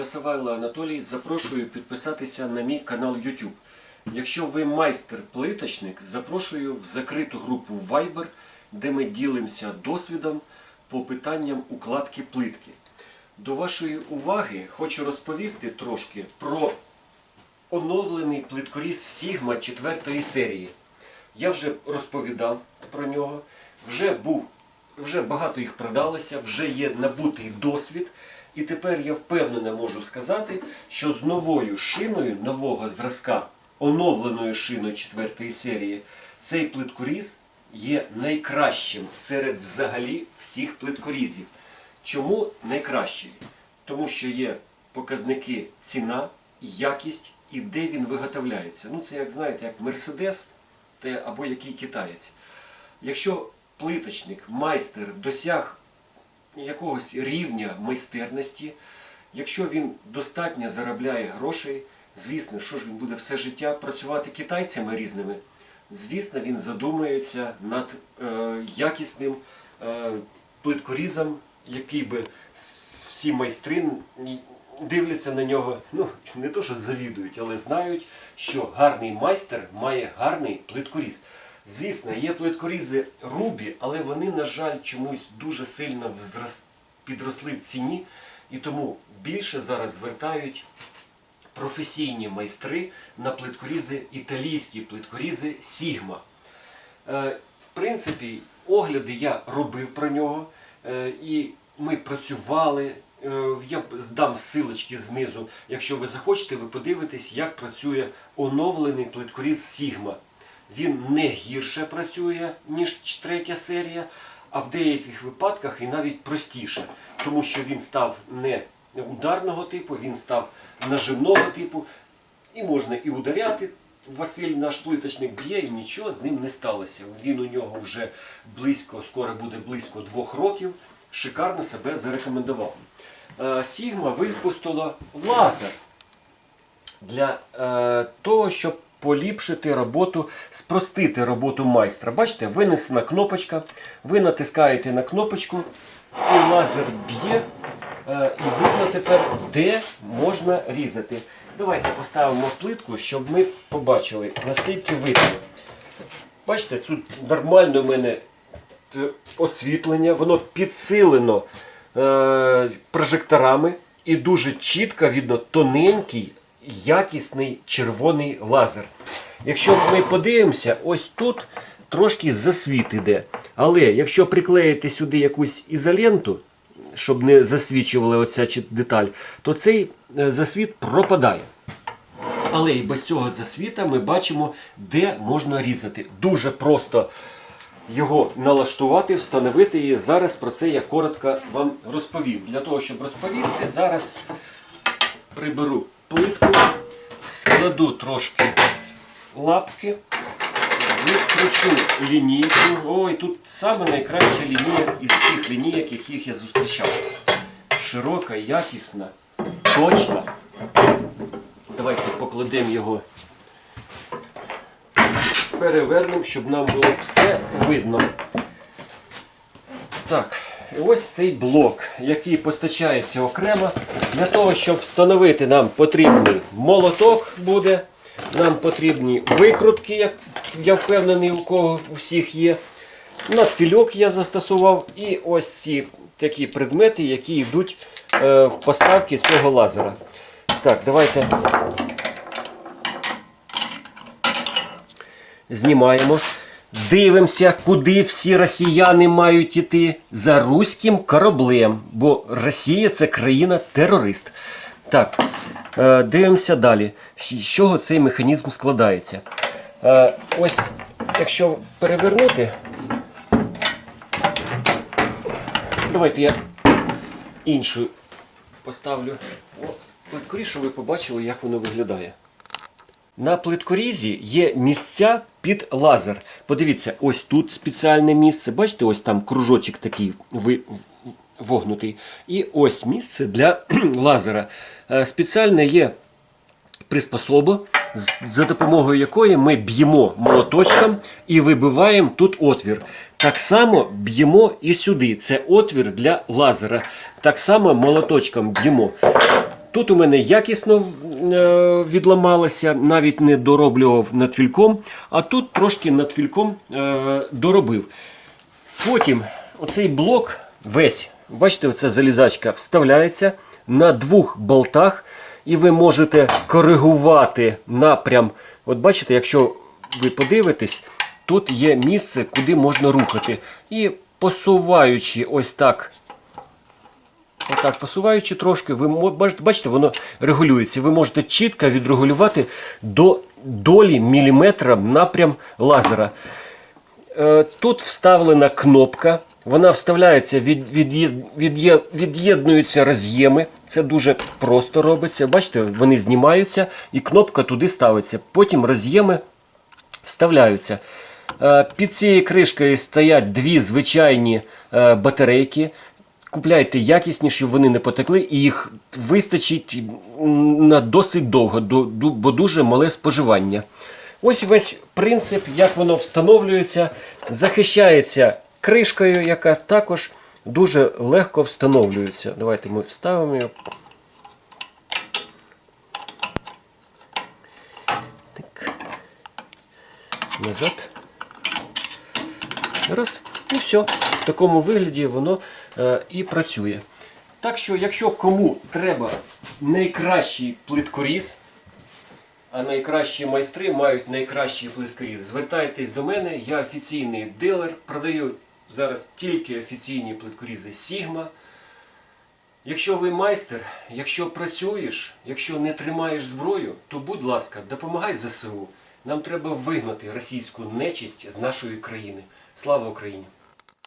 Я Савайло Анатолій. Запрошую підписатися на мій канал YouTube. Якщо ви майстер-плиточник, запрошую в закриту групу Viber, де ми ділимося досвідом по питанням укладки плитки. До вашої уваги хочу розповісти трошки про оновлений плиткоріз Sigma 4 серії. Я вже розповідав про нього, вже був, вже багато їх продалося, вже є набутий досвід. І тепер я впевнено можу сказати, що з новою шиною нового зразка, оновленою шиною 4 серії, цей плиткоріз є найкращим серед взагалі всіх плиткорізів. Чому найкращий? Тому що є показники ціна, якість і де він виготовляється. Ну це як знаєте, як Мерседес або який китаєць. Якщо плиточник, майстер досяг якогось рівня майстерності, якщо він достатньо заробляє грошей, звісно, що ж він буде все життя працювати китайцями різними, звісно, він задумується над е, якісним е, плиткорізом, який би всі майстри дивляться на нього, ну не то, що завідують, але знають, що гарний майстер має гарний плиткоріз. Звісно, є плиткорізи рубі, але вони, на жаль, чомусь дуже сильно підросли в ціні, і тому більше зараз звертають професійні майстри на плиткорізи, італійські плиткорізи Sigma. Е, В принципі, огляди я робив про нього, е, і ми працювали. Е, Я дам силочки знизу. Якщо ви захочете, ви подивитесь, як працює оновлений плиткоріз Sigma. Він не гірше працює, ніж третя серія, а в деяких випадках і навіть простіше, тому що він став не ударного типу, він став нажимного типу. І можна і ударяти. Василь, наш плиточник, б'є і нічого з ним не сталося. Він у нього вже близько, скоро буде близько двох років. Шикарно себе зарекомендував. Е, Сігма випустила лазер для е, того, щоб поліпшити роботу, спростити роботу майстра. Бачите, винесена кнопочка, ви натискаєте на кнопочку, і лазер б'є, е, і видно тепер, де можна різати. Давайте поставимо плитку, щоб ми побачили, наскільки видно. Бачите, тут нормально в мене освітлення, воно підсилено е, прожекторами і дуже чітко видно тоненький, якісний червоний лазер. Якщо ми подивимося, ось тут трошки засвіт іде. Але якщо приклеїти сюди якусь ізоленту, щоб не засвічувала оця деталь, то цей е, засвіт пропадає. Але і без цього засвіта ми бачимо, де можна різати. Дуже просто його налаштувати, встановити. І зараз про це я коротко вам розповім. Для того, щоб розповісти, зараз приберу плитку, складу трошки лапки, відкручу лінійку. Ой, тут саме найкраща лінія із всіх лінійок, яких я зустрічав. Широка, якісна, точна. Давайте покладемо його, перевернемо, щоб нам було все видно. Так, і ось цей блок, який постачається окремо. Для того, щоб встановити, нам потрібний молоток буде, нам потрібні викрутки, як я впевнений, у кого у всіх є. Надфільок я застосував і ось ці такі предмети, які йдуть е, в поставки цього лазера. Так, давайте знімаємо. Дивимося, куди всі росіяни мають іти за руським кораблем, бо Росія це країна-терорист. Так, е, дивимося далі. З чого цей механізм складається? Е, ось, якщо перевернути, давайте я іншу поставлю. О, плиткоріз, щоб ви побачили, як воно виглядає. На плиткорізі є місця під лазер. Подивіться, ось тут спеціальне місце. Бачите, ось там кружочок такий вогнутий. І ось місце для лазера. Е, Спеціальне є приспособа, за допомогою якої ми б'ємо молоточком і вибиваємо тут отвір. Так само б'ємо і сюди. Це отвір для лазера. Так само молоточком б'ємо. Тут у мене якісно е, відламалося, навіть не дороблював над фільком, а тут трошки над фільком е, доробив. Потім оцей блок весь, бачите, оця залізачка вставляється на двох болтах, і ви можете коригувати напрям. От бачите, якщо ви подивитесь, тут є місце, куди можна рухати. І посуваючи ось так Отак, посуваючи трошки, ви бачите, воно регулюється. Ви можете чітко відрегулювати до долі міліметра напрям лазера. Е, Тут вставлена кнопка. Вона вставляється, від, від'єд- від'є- від'єднуються роз'єми. Це дуже просто робиться. Бачите, вони знімаються і кнопка туди ставиться. Потім роз'єми вставляються. Е, Під цією кришкою стоять дві звичайні е, батарейки. Купляйте якісніші, вони не потекли, і їх вистачить на досить довго, бо дуже мале споживання. Ось весь принцип, як воно встановлюється, захищається кришкою, яка також дуже легко встановлюється. Давайте ми вставимо його. Так. Назад. Раз. І все. В такому вигляді воно е, і працює. Так що, якщо кому треба найкращий плиткоріз, а найкращі майстри мають найкращий плиткоріз, звертайтесь до мене, я офіційний дилер, продаю зараз тільки офіційні плиткорізи Sigma. Якщо ви майстер, якщо працюєш, якщо не тримаєш зброю, то будь ласка, допомагай ЗСУ. Нам треба вигнати російську нечисть з нашої країни. Слава Україні!